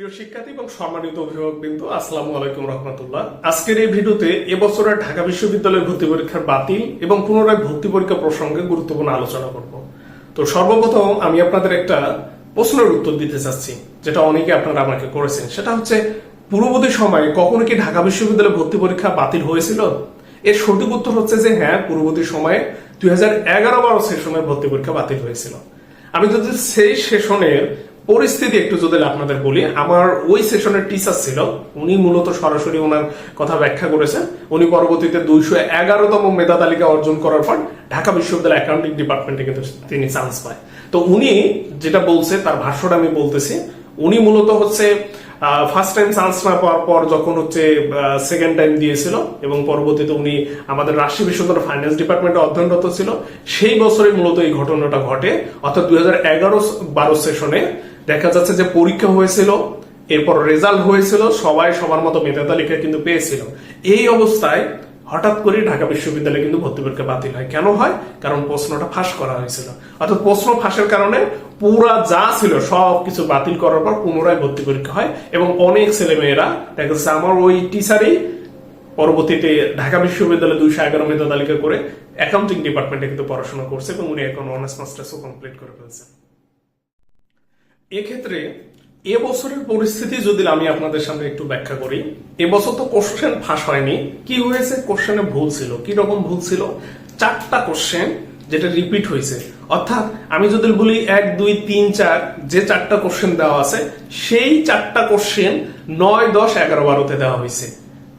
প্রিয় শিক্ষার্থী এবং সম্মানিত অভিভাবক বিন্দু আসসালামু আলাইকুম রহমতুল্লাহ। আজকের এই ভিডিওতে এবছরের ঢাকা বিশ্ববিদ্যালয়ের ভর্তি পরীক্ষার বাতিল এবং পুনরায় ভর্তি পরীক্ষা প্রসঙ্গে গুরুত্বপূর্ণ আলোচনা করব। তো সর্বপ্রথম আমি আপনাদের একটা প্রশ্নের উত্তর দিতে চাচ্ছি, যেটা অনেকে আপনারা আমাকে করেছেন। সেটা হচ্ছে, পূর্ববর্তী সময়ে কখনো কি ঢাকা বিশ্ববিদ্যালয়ে ভর্তি পরীক্ষা বাতিল হয়েছিল? এর সঠিক উত্তর হচ্ছে যে হ্যাঁ পূর্ববর্তী সময়ে দুই হাজার এগারো বারো সেশনের ভর্তি পরীক্ষা বাতিল হয়েছিল। আমি যদি সেই সেশনের পরিস্থিতি একটু যদি আপনাদের বলি, আমার ওই সেশনের টিচার ছিল। উনি মূলত সরাসরি ওনার কথা ব্যাখ্যা করেছেন উনি পরবর্তীতে দুইশো এগারোতম মেধা তালিকা অর্জন করার পর ঢাকা বিশ্ববিদ্যালয় অ্যাকাউন্টিং ডিপার্টমেন্টে কিন্তু তিনি চান্স পায়। তো উনি যেটা বলছে, তার ভাষ্যটা আমি বলতেছি। উনি মূলত হচ্ছে ফার্স্ট টাইম চান্স না পাওয়ার পর যখন হচ্ছে সেকেন্ড টাইম দিয়েছিল এবং পরবর্তীতে উনি আমাদের রাজশাহী বিশ্ববিদ্যালয় ফাইন্যান্স ডিপার্টমেন্টে অধ্যয়নরত ছিল, সেই বছরে মূলত এই ঘটনাটা ঘটে। অর্থাৎ দুই হাজার এগারো বারো সেশনে দেখা যাচ্ছে যে পরীক্ষা হয়েছিল, এরপর রেজাল্ট হয়েছিল, সবাই সবার মতো মেধা তালিকা কিন্তু পেয়েছিল। এই অবস্থায় হঠাৎ করে ঢাকা বিশ্ববিদ্যালয়ে কিন্তু ভর্তি পরীক্ষা বাতিল হয়। কেন হয়? কারণ প্রশ্নটা ফাঁস করা হয়েছিল। অর্থাৎ প্রশ্ন ফাঁসের কারণে পুরা যা ছিল সব কিছু বাতিল করার পর পুনরায় ভর্তি পরীক্ষা হয় এবং অনেক ছেলে মেয়েরা দেখা যাচ্ছে আমার ওই টিচারই পরবর্তীতে ঢাকা বিশ্ববিদ্যালয়ে দুইশো এগারো মেধা তালিকা করে অ্যাকাউন্টিং ডিপার্টমেন্টে কিন্তু পড়াশোনা করছে এবং উনি এখন অনার্স মাস্টার্সও কমপ্লিট করে ফেলছে এক্ষেত্রে এবছরের পরিস্থিতি যদি আমি আপনাদের সামনে একটু ব্যাখ্যা করি এবছর তো কোশ্চেন ফাঁস হয়নি। কি হয়েছে? কোশ্চেনে ভুল ছিল। কি রকম ভুল ছিল? চারটা কোশ্চেন যেটা রিপিট হয়েছে। অর্থাৎ আমি যদি বলি এক, দুই, তিন, চার, যে চারটা কোশ্চেন দেওয়া আছে, সেই চারটা কোশ্চেন নয়, দশ, এগারো, বারোতে দেওয়া হয়েছে।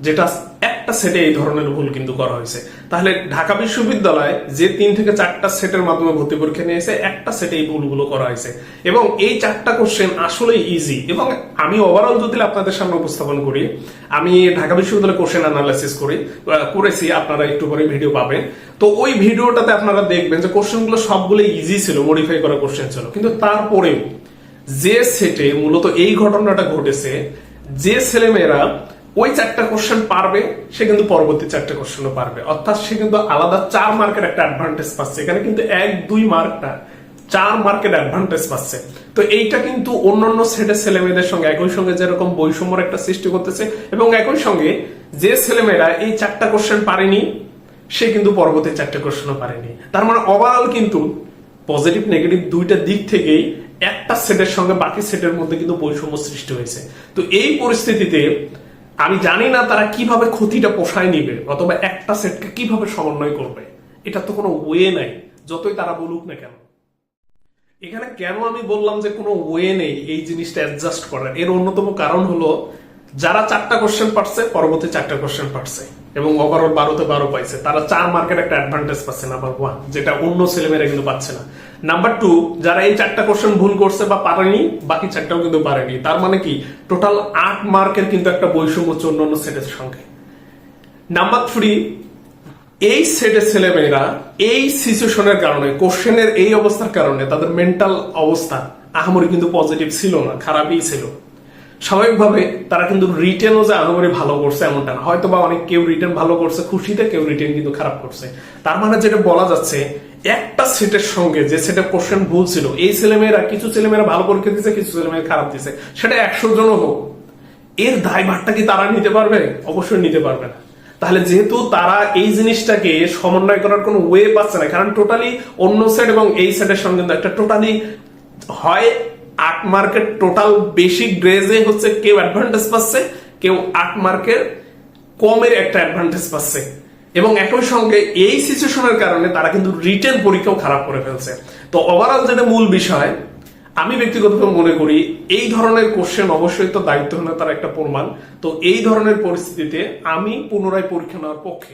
যেটা একটা সেটে এই ধরনের ভুল কিন্তু করা হয়েছে। তাহলে ঢাকা বিশ্ববিদ্যালয় যে তিন থেকে চারটা সেটের মাধ্যমে ভর্তি পরীক্ষা নিয়েছে, একটা সেটে এই ভুলগুলো করা হয়েছে। এবং এই চারটা কোশ্চেন আসলে ইজি এবং আমি ওভারঅল যদি আপনাদের সামনে উপস্থাপন করি, আমি ঢাকা বিশ্ববিদ্যালয় কোশ্চেন অ্যানালাইসিস করি করেছি, আপনারা একটু পরে ভিডিও পাবেন। তো ওই ভিডিওটাতে আপনারা দেখবেন যে কোশ্চেনগুলো সবগুলো ইজি ছিল মডিফাই করা কোশ্চেন ছিল। কিন্তু তারপরেও যে সেটে মূলত এই ঘটনাটা ঘটেছে, যে ছেলেমেয়েরা ওই চারটা কোশ্চেন পারবে, সে কিন্তু পরবর্তী চারটা কোশ্চেনও পারবে। অর্থাৎ সে কিন্তু আলাদা চার মার্কের একটা অ্যাডভান্টেজ পাচ্ছে। এখানে কিন্তু এক, দুই মার্কটা চার মার্কের অ্যাডভান্টেজ পাচ্ছে। তো এইটা কিন্তু অন্যান্য সেটের ছেলে মেয়েদের সঙ্গে, একই সঙ্গে যেরকম বৈষম্যর একটা সৃষ্টি করতেছে, এবং একই সঙ্গে যে ছেলেমেয়েরা এই চারটা কোশ্চেন পারেনি, সে কিন্তু পরবর্তী চারটা কোশ্চেনও পারেনি। তার মানে ওভারঅল কিন্তু পজিটিভ নেগেটিভ দুইটা দিক থেকেই একটা সেটের সঙ্গে বাকি সেটের মধ্যে কিন্তু বৈষম্য সৃষ্টি হয়েছে। তো এই পরিস্থিতিতে আমি জানি না তারা কীভাবে ক্ষতিটা পোষায় নিবে, অথবা একটা সেটকে কীভাবে সমন্বয় করবে। এটা তো কোনো ওয়ে নাই, যতই তারা বলুক না কেন। এখানে কেন আমি বললাম যে কোনো ওয়ে নেই এই জিনিসটা অ্যাডজাস্ট করার। এর অন্যতম কারণ হলো যারা চারটা কোশ্চেন পারছে, পরবর্তী চারটা কোশ্চেন পারছে। এবং ওভারঅল বারোতে বারো পাইছে। তারা চার মার্কের একটা অ্যাডভান্টেজ পাচ্ছে নাম্বার ওয়ান যেটা অন্য ছেলেমেয়েরা কিন্তু পাচ্ছে না। নাম্বার টু যারা এই চারটা কোশ্চেন ভুল করছে বা পারেনি, বাকি চারটাও কিন্তু পারেনি। তার মানে কি? টোটাল আট মার্কের কিন্তু একটা বৈষম্য হচ্ছে অন্যান্য সেটের সঙ্গে। নাম্বার থ্রি এই সেটের ছেলেমেয়েরা এই সিচুয়েশনের কারণে কোশ্চেনের এই অবস্থার কারণে তাদের মেন্টাল অবস্থা আহামরি কিন্তু পজিটিভ ছিল না, খারাপই ছিল। স্বাভাবিকভাবে তারা কিন্তু রিটেনও যে আহামরি ভালো করছে এমনটা না। হয়তো বা অনেক কেউ রিটেন ভালো করছে, খুশিতে কেউ রিটেন কিন্তু খারাপ করছে। তার মানে যেটা বলা যাচ্ছে, একটা সেটের সঙ্গে যে সেটের কোশ্চেন ভুল ছিল, এই ছেলেমেয়েরা, কিছু ছেলেমেয়েরা ভালো পরীক্ষা দিচ্ছে কিছু ছেলেমেয়েরা খারাপ দিচ্ছে সেটা একশো জনও হোক, এর দায়ভারটা কি তারা নিতে পারবে? অবশ্যই নিতে পারবে না। তাহলে যেহেতু তারা এই জিনিসটাকে সমন্বয় করার কোনো ওয়ে পাচ্ছে না, কারণ টোটালি অন্য সেট এবং এই সেটের সঙ্গে একটা টোটালি হয় আট মার্কের টোটাল বেসিক ড্রেসে হচ্ছে কেউ অ্যাডভান্টেজ পাচ্ছে, কেউ আট মার্কের কমের একটা অ্যাডভান্টেজ পাচ্ছে। এবং একই সঙ্গে এই সিচুয়েশনের কারণে তারা কিন্তু রিটেন পরীক্ষাও খারাপ করে ফেলছে। তো ওভারঅল যেটা মূল বিষয়, আমি ব্যক্তিগতভাবে মনে করি এই ধরনের কোশ্চেন অবশ্যই তো দায়িত্বহীনতার একটা প্রমাণ। তো এই ধরনের পরিস্থিতিতে আমি পুনরায় পরীক্ষা নেওয়ার পক্ষে।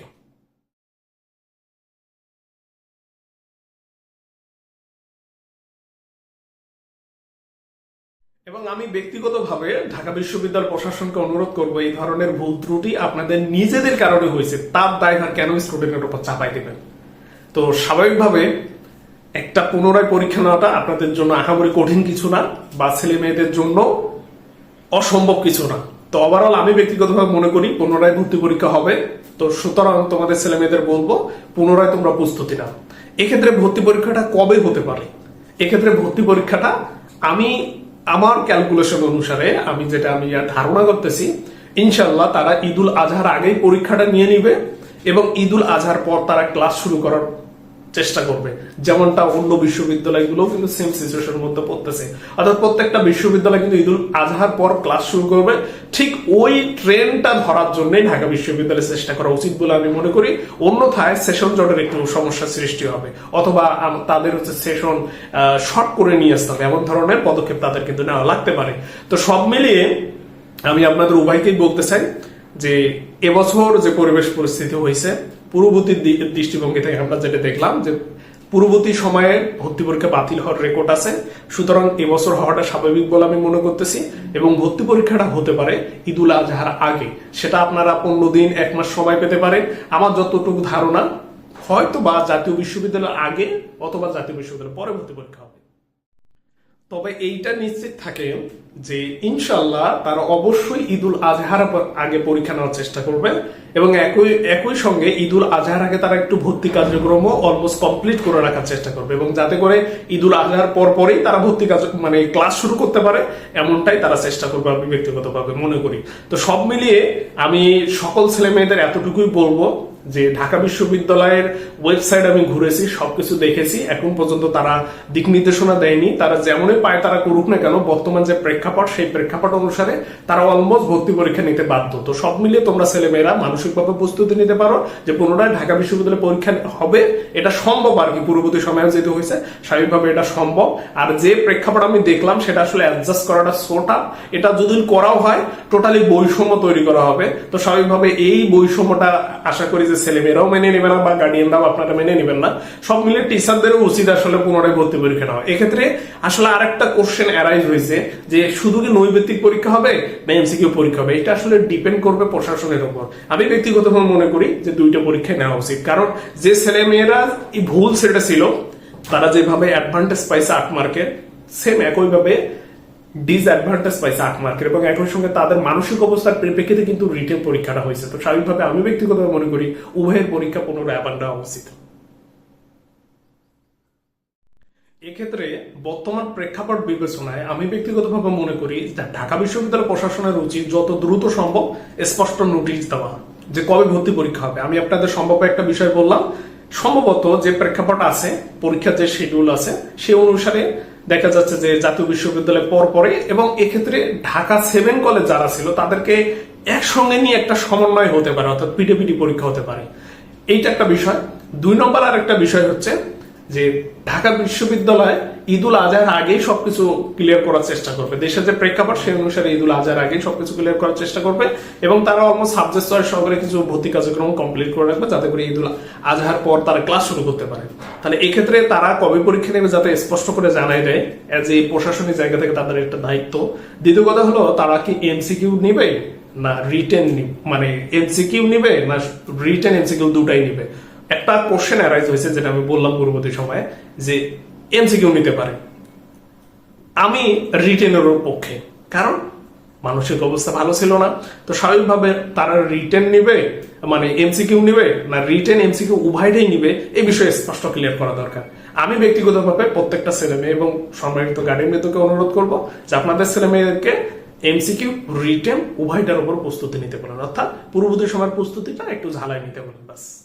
এবং আমি ব্যক্তিগতভাবে ঢাকা বিশ্ববিদ্যালয় প্রশাসনকে অনুরোধ করব, এই ধরনের ভুল ত্রুটি আপনাদের নিজেদের কারণে হয়েছে, তার দায়ভার কেন স্টুডেন্টের উপর চাপাই দেবেন? তো স্বাভাবিকভাবে একটা পুনরায় পরীক্ষা নেওয়াটা আপনাদের জন্য আহামরি কঠিন কিছু না, বা ছেলে মেয়েদের জন্য অসম্ভব কিছু না। তো ওভারঅল আমি ব্যক্তিগতভাবে মনে করি, পুনরায় ভর্তি পরীক্ষা হবে। তো সুতরাং তোমাদের ছেলে মেয়েদের বলব, পুনরায় তোমরা প্রস্তুতি নাও। এক্ষেত্রে ভর্তি পরীক্ষাটা কবে হতে পারে? এক্ষেত্রে ভর্তি পরীক্ষাটা আমি আমার ক্যালকুলেশন অনুসারে আমি যেটা আমি ধারণা করতেছি ইনশাল্লাহ তারা ঈদুল আজহার আগেই পরীক্ষাটা নিয়ে নিবে এবং ঈদুল আজহার পর তারা ক্লাস শুরু করার চেষ্টা করবে। যেমনটা অন্য বিশ্ববিদ্যালয়গুলো কিন্তু সেম সিচুয়েশনের মধ্যে পড়তেছে। অর্থাৎ প্রত্যেকটা বিশ্ববিদ্যালয় কিন্তু ঈদুল আজহার পর ক্লাস শুরু করবে। ঠিক ওই ট্রেনটা ধরার জন্যই ঢাকা বিশ্ববিদ্যালয় চেষ্টা করা উচিত বলে আমি মনে করি। অন্যথায় সেশন জটের একটু সমস্যা সৃষ্টি হবে। অথবা তাদের হচ্ছে সেশন শর্ট করে নিয়ে আসতে হবে। এমন ধরনের পদক্ষেপ তাদের কিন্তু নেওয়া লাগতে পারে। তো সব মিলিয়ে আমি আপনাদের উভয়কেই বলতে চাই যে এবছর যে পরিবেশ পরিস্থিতি হয়েছে, পূর্ববর্তী দৃষ্টিভঙ্গি থেকে আমরা যেটা দেখলাম যে পূর্ববর্তী সময়ে ভর্তি পরীক্ষা বাতিল হওয়ার রেকর্ড আছে। সুতরাং এবছর হওয়াটা স্বাভাবিক বলে আমি মনে করতেছি এবং ভর্তি পরীক্ষাটা হতে পারে ঈদুল আজহার আগে। সেটা আপনারা পনেরো দিন, এক মাস সময় পেতে পারে আমার যতটুকু ধারণা হয়তো বা জাতীয় বিশ্ববিদ্যালয়ের আগে অথবা জাতীয় বিশ্ববিদ্যালয়ের পরে ভর্তি পরীক্ষা তবে এইটা নিশ্চিত থাকে যে ইনশাল্লাহ তারা অবশ্যই ঈদুল আজহার আগে পরীক্ষা নেওয়ার চেষ্টা করবে এবং একই একই সঙ্গে ঈদুল আজহার আগে তারা একটু ভর্তি কার্যক্রমও অলমোস্ট কমপ্লিট করে রাখার চেষ্টা করবে এবং যাতে করে ঈদুল আজহার পর পরেই তারা ভর্তি কাজ মানে ক্লাস শুরু করতে পারে, এমনটাই তারা চেষ্টা করবে আমি ব্যক্তিগতভাবে মনে করি। তো সব মিলিয়ে আমি সকল ছেলে মেয়েদের এতটুকুই বলব যে ঢাকা বিশ্ববিদ্যালয়ের ওয়েবসাইট আমি ঘুরেছি, সবকিছু দেখেছি। এখন পর্যন্ত তারা দিক নির্দেশনা দেয়নি। তারা যেমনই পায় তারা করুক না কেন, বর্তমান যে প্রেক্ষাপট, সেই প্রেক্ষাপট অনুসারে তারা অলমোস্ট ভর্তি পরীক্ষা নিতে বাধ্য। তো সব মিলিয়ে তোমরা ছেলেমেয়েরা মানসিকভাবে প্রস্তুতি নিতে পারো যে পুনরায় ঢাকা বিশ্ববিদ্যালয়ে পরীক্ষা হবে। এটা সম্ভব আর কি, পূর্ববর্তী সময়ে যেহেতু হয়েছে, স্বাভাবিকভাবে এটা সম্ভব। আর যে প্রেক্ষাপট আমি দেখলাম, সেটা আসলে অ্যাডজাস্ট করাটা সোটা এটা যদি করাও হয় টোটালি বৈষম্য তৈরি করা হবে। তো স্বাভাবিকভাবে এই বৈষম্যটা আশা করি যে ছেলেমেয়েরাও মেনে নেবে না বা গার্ডিয়ানরাও আপনারা মেনে নেবেন না, সব মিলে টিচারদেরও উচিত আসলে পুনরায় ভর্তি পরীক্ষা নেওয়া। এক্ষেত্রে আসলে আরেকটা কোশ্চেন অ্যারাইজ হয়েছে যে শুধু কি নৈবেত্তিক পরীক্ষা হবে না এমসিকিউ পরীক্ষা হবে? এটা আসলে ডিপেন্ড করবে প্রশাসনের উপর। আমি ব্যক্তিগতভাবে মনে করি যে দুইটা পরীক্ষায় নেওয়া উচিত। কারণ যে ছেলে মেয়েরা এই ভুল সেটা ছিল, তারা যেভাবে অ্যাডভান্টেজ পাইছে আট মার্কে সেম একইভাবে ডিসঅ্যাডভান্টেজ পাইছে আট মার্কের এবং একই সঙ্গে তাদের মানসিক অবস্থার পরিপ্রেক্ষিতে কিন্তু রিটেন পরীক্ষাটা হয়েছে। তো স্বাভাবিকভাবে আমি ব্যক্তিগতভাবে মনে করি উভয়ের পরীক্ষা পুনরায় আবার নেওয়া উচিত। এক্ষেত্রে বর্তমান প্রেক্ষাপট বিবেচনায় আমি ব্যক্তিগতভাবে মনে করি যে ঢাকা বিশ্ববিদ্যালয় প্রশাসনের উচিত যত দ্রুত সম্ভব স্পষ্ট নোটিশ দেওয়া, যে কবে ভর্তি পরীক্ষা হবে। আমি আপনাদের সম্ভব একটা বিষয় বললাম। সম্ভবত যে প্রেক্ষাপট আছে, পরীক্ষার যে শিডিউল আছে, সে অনুসারে দেখা যাচ্ছে যে জাতীয় বিশ্ববিদ্যালয় পর পরে এবং এক্ষেত্রে ঢাকা সেভেন কলেজ যারা ছিল, তাদেরকে একসঙ্গে নিয়ে একটা সমন্বয় হতে পারে, অর্থাৎ পিটিপিটি পরীক্ষা হতে পারে। এইটা একটা বিষয়। দুই নম্বর আর একটা বিষয় হচ্ছে যে ঢাকা বিশ্ববিদ্যালয় ঈদুল আজহার আগেই সবকিছু ক্লিয়ার করার চেষ্টা করবে। দেশের যে প্রেক্ষাপট সেই অনুসারে ঈদুল আজহার আগেই সবকিছু ক্লিয়ার করার চেষ্টা করবে এবং তারা অলমোস্ট সাবজেক্ট চয়েস সহকারে কিছু ভর্তি কার্যক্রম কমপ্লিট করে রাখবে যাতে করে ঈদুল আজহার পর তারা ক্লাস শুরু করতে পারে। তাহলে এক্ষেত্রে তারা কবে পরীক্ষা নেবে যাতে স্পষ্ট করে জানাই দেয় এজ এই প্রশাসনিক জায়গা থেকে তাদের একটা দায়িত্ব। দ্বিতীয় কথা হলো, তারা কি এমসিকিউ নিবে না রিটেন মানে এমসিকিউ নিবে না রিটেন এমসিকিউ দুটাই নিবে? একটা কোশ্চেন অ্যারাইজ হয়েছে যেটা আমি বললাম পূর্ববর্তী সময়ে, যে এমসিকিউ নিতে পারে। আমি রিটেনের পক্ষে। কারণ মানসিক অবস্থা ভালো ছিল না। তো স্বাভাবিকভাবে তারা রিটেন নিবে মানে এমসিকিউ নিবে, না রিটেন এমসিকিউ উভয়টাই নিবে, এই বিষয়ে স্পষ্ট ক্লিয়ার করা দরকার। আমি ব্যক্তিগতভাবে প্রত্যেকটা ছেলে মেয়ে এবং সম্মানিত গার্ডেন মেয়েদেরকে অনুরোধ করব যে আপনাদের ছেলে মেয়েদেরকে এমসিকিউ রিটেন উভয়টার উপর প্রস্তুতি নিতে পারেন অর্থাৎ পূর্ববর্তী সময়ের প্রস্তুতিটা একটু ঝালাই নিতে পারেন বাস